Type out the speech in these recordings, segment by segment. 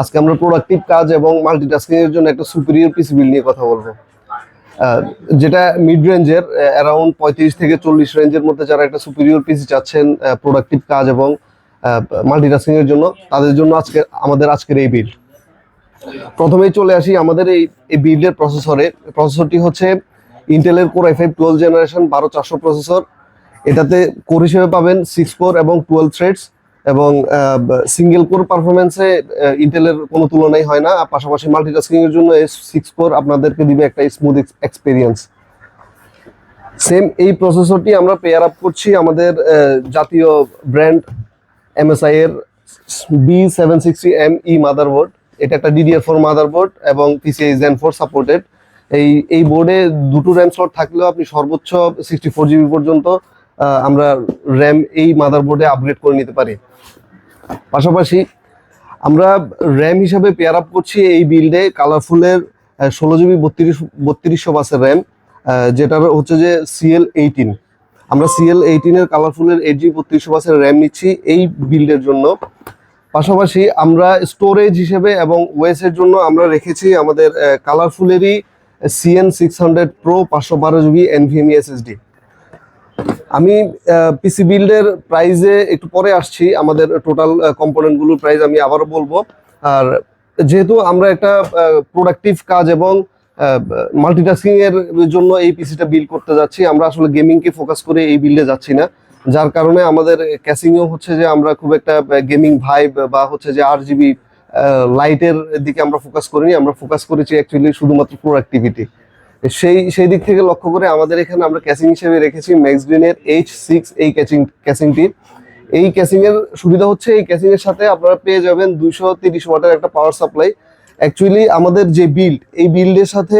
আজকে আমরা প্রোডাক্টিভ কাজ এবং মাল্টিটাস্কিং এর জন্য একটা সুপিরিয়র পিসি বিল নিয়ে কথা বলব। যেটা মিড রেঞ্জের অ্যারাউন্ড পঁয়ত্রিশ থেকে চল্লিশ রেঞ্জের মধ্যে যারা একটা সুপিরিয়র পিসি চাচ্ছেন প্রোডাক্টিভ কাজ এবং মাল্টিটাস্কিং এর জন্য, তাদের জন্য আজকে, আমাদের আজকের এই বিল প্রথমেই চলে আসি আমাদের এই এই বিল্ডের প্রসেসরে প্রসেসরটি হচ্ছে ইন্টেলের core i five twelve generation বারো চারশো প্রসেসর এটাতে কোর হিসেবে পাবেন সিক্স কোর এবং টুয়েলভ থ্রেডস এবং সিঙ্গেল কোর পারফরমেন্সে ইন্টেলের কোনো তুলনাই হয় না। আর পাশাপাশি মাল্টিটাস্কিং এর জন্য এস সিক্স কোর আপনাদেরকে দিবে একটা স্মুথ এক্সপিরিয়েন্স সেম এই প্রসেসরটি আমরা পেয়ার আপ করছি আমাদের জাতীয় ব্র্যান্ড এমএসআই এর B seven sixty M E motherboard এটা একটা ডিডিআর ফোর মাদারবোর্ড এবং পিসিআই জেন ফোর সাপোর্টেড এই এই বোর্ডে দুটো র্যাম স্লট থাকলেও আপনি সর্বোচ্চ সিক্সটি ফোর জিবি পর্যন্ত আমরা র্যাম এই মাদারবোর্ডে আপগ্রেড করে নিতে পারি। পাশাপাশি আমরা র্যাম হিসাবে পেয়ার আপ করছি এই বিল্ডে কালারফুলের ষোলো জিবি বত্রিশ, বত্রিশশো বাসের র্যাম যেটার হচ্ছে যে সিএল এইটিন আমরা সিএল এইটিনের কালারফুলের এইট জিবি বত্রিশশো বাসের র্যাম নিচ্ছি এই বিল্ডের জন্য। পাশাপাশি আমরা স্টোরেজ হিসেবে এবং ওয়েস এর জন্য আমরা রেখেছি আমাদের কালারফুলেরই সিএন সিক্স হান্ড্রেড প্রো পাঁচশো বারো জিবি এনভিএমই এসএসডি আমি পিসি বিল্ডের প্রাইজে একটু পরে আসছি। আমাদের টোটাল কম্পোনেন্টগুলোর প্রাইস আমি আবারও বলব। আর যেহেতু আমরা একটা প্রোডাক্টিভ কাজ এবং মাল্টিটাস্কিং এর জন্য এই পিসিটা বিল্ড করতে যাচ্ছি, আমরা আসলে গেমিং কে ফোকাস করে এই বিল্ডে যাচ্ছি না। যার কারণে আমাদের ক্যাসিংও হচ্ছে যে আমরা খুব একটা গেমিং ভাইব বা হচ্ছে যে আর জিবি লাইটের দিকে আমরা ফোকাস করিনি। আমরা ফোকাস করেছি অ্যাকচুয়ালি শুধুমাত্র প্রোডাক্টিভিটি সেই সেই দিক থেকে লক্ষ্য করে আমাদের এখানে আমরা ক্যাসিং হিসেবে রেখেছি ম্যাক্সগ্রিনের এইচ সিক্স এই ক্যাচিং ক্যাসিংটি এই ক্যাসিং এর সুবিধা হচ্ছে এই ক্যাসিং এর সাথে আপনারা পেয়ে যাবেন দুইশো তিরিশ ওয়াটের একটা পাওয়ার সাপ্লাই অ্যাকচুয়ালি আমাদের যে বিল্ড এই বিল্ডের সাথে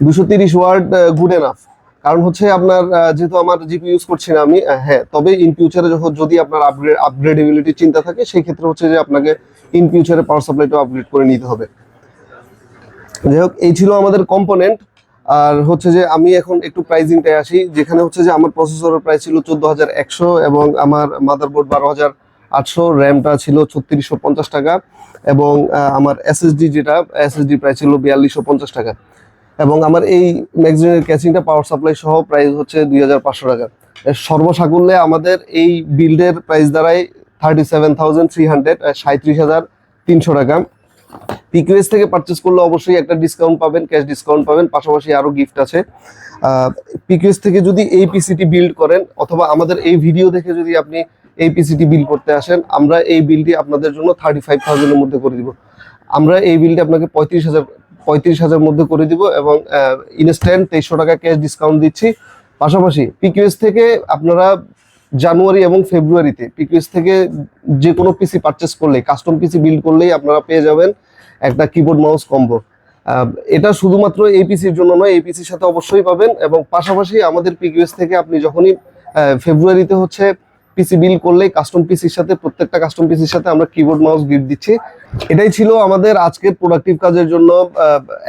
দুশো তিরিশ ওয়াট গুড এনাফ কারণ হচ্ছে আপনার যেহেতু আমার জিপি ইউজ করছি না আমি হ্যাঁ তবে ইন ফিউচারে যখন যদি আপনার আপগ্রেড আপগ্রেডেবিলিটি চিন্তা থাকে, সেই ক্ষেত্রে হচ্ছে যে আপনাকে ইন ফিউচারে পাওয়ার সাপ্লাইটা আপগ্রেড করে নিতে হবে। যাই হোক, এই ছিল আমাদের কম্পোনেন্ট আর হচ্ছে যে আমি এখন একটু প্রাইজিংটায় আসি, যেখানে হচ্ছে যে আমার প্রসেসরের প্রাইস ছিল চোদ্দ হাজার একশো এবং আমার মাদারবোর্ড বারো হাজার আটশো র্যামটা ছিল ছত্রিশশো পঞ্চাশ টাকা এবং আমার এসএসডি যেটা এসএসডি প্রাইস ছিল বিয়াল্লিশশো পঞ্চাশ টাকা। এবং আমার এই ম্যাগজিনের ক্যাচিংটা পাওয়ার সাপ্লাই সহ প্রাইস হচ্ছে দুই হাজার পাঁচশো টাকা। সর্বসাকুল্যে আমাদের এই বিল্ডের প্রাইস দ্বারাই thirty seven thousand three hundred সাঁত্রিশ হাজার তিনশো টাকা। পিকিউএস থেকে পারচেস করলে অবশ্যই একটা ডিসকাউন্ট পাবেন ক্যাশ ডিসকাউন্ট পাবেন, পাশাপাশি আরও গিফট আছে। পিকিউএস থেকে যদি এই পিসিটি বিল্ড করেন, অথবা আমাদের এই ভিডিও দেখে যদি আপনি এই পিসিটি বিল্ড করতে আসেন, আমরা এই বিলটি আপনাদের জন্য থার্টি ফাইভ থাউজেন্ডের মধ্যে করে দিব। আমরা এই বিলটি আপনাকে পঁয়ত্রিশ হাজার পঁয়ত্রিশ হাজার মধ্যে করে দিব এবং ইনস্ট্যান্ট তেইশশো টাকা ক্যাশ ডিসকাউন্ট দিচ্ছি। পাশাপাশি পিকিউএস থেকে আপনারা জানুয়ারি এবং ফেব্রুয়ারিতে পিকিউএস থেকে যে কোনো পিসি পারচেস করলে কাস্টম পিসি বিল্ড করলেই আপনারা পেয়ে যাবেন একটা কিবোর্ড মাউস কম্বো এটা শুধুমাত্র এই পিসির জন্য নয়, এই পিসির সাথে অবশ্যই পাবেন এবং পাশাপাশি আমাদের পিকিউএস থেকে আপনি যখনই ফেব্রুয়ারিতে হচ্ছে পিসি বিল করলেই কাস্টম পিসির সাথে, প্রত্যেকটা কাস্টম পিসির সাথে আমরা কিবোর্ড মাউস গিফট দিচ্ছি। এটাই ছিল আমাদের আজকের প্রোডাক্টিভ কাজের জন্য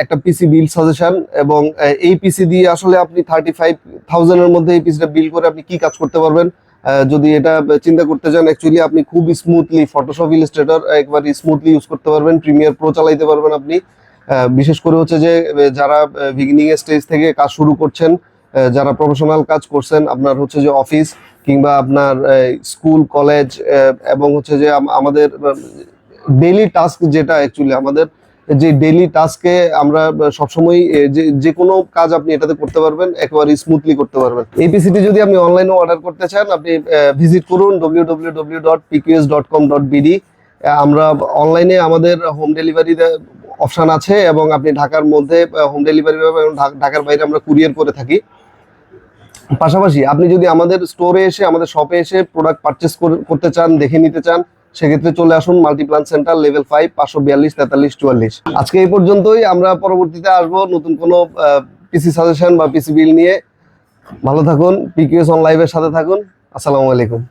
একটা পিসি বিল সাজেশন এবং এই পিসি দিয়ে আসলে আপনি থার্টি ফাইভ থাউজেন্ডের মধ্যে এই পিসিটা বিল করে আপনি কি কাজ করতে পারবেন যদি এটা চিন্তা করতে চান অ্যাকচুয়ালি আপনি খুব স্মুথলি ফটোশপ ইলাস্ট্রেটর একবার স্মুথলি ইউজ করতে পারবেন প্রিমিয়ার প্রো চালাইতে পারবেন আপনি। বিশেষ করে হচ্ছে যে যারা বিগিনিং স্টেজ থেকে কাজ শুরু করছেন যারা প্রফেশনাল কাজ করছেন, আপনার হচ্ছে যে অফিস কিংবা আপনার স্কুল কলেজ এবং হচ্ছে যে আমাদের ডেইলি টাস্ক যেটা অ্যাকচুয়ালি আমাদের যে ডেইলি টাস্কে আমরা সবসময় যে যে কোনো কাজ আপনি এটাতে করতে পারবেন, একেবারে স্মুথলি করতে পারবেন। এই পিসিটি যদি আপনি অনলাইনে অর্ডার করতে চান, আপনি ভিজিট করুন W W W dot dot com dot আমরা অনলাইনে আমাদের হোম ডেলিভারি অপশান আছে এবং আপনি ঢাকার মধ্যে হোম ডেলিভারি এবং ঢাকার বাইরে আমরা কুরিয়ার করে থাকি। পাশাপাশি আপনি যদি আমাদের স্টোরে এসে, আমাদের শপে এসে প্রোডাক্ট পারচেস করতে চান, দেখে নিতে চান সেক্ষেত্রে চলে আসুন মাল্টিপ্লান সেন্টার লেভেল ফাইভ পাঁচশো বিয়াল্লিশ, তেতাল্লিশ, চুয়াল্লিশ। আজকে এই পর্যন্তই, আমরা পরবর্তীতে আসব নতুন কোনো পিসি সাজেশন বা পিসি বিল নিয়ে। ভালো থাকুন পিকিউএস অন লাইভের সাথে থাকুন। আসসালামু আলাইকুম।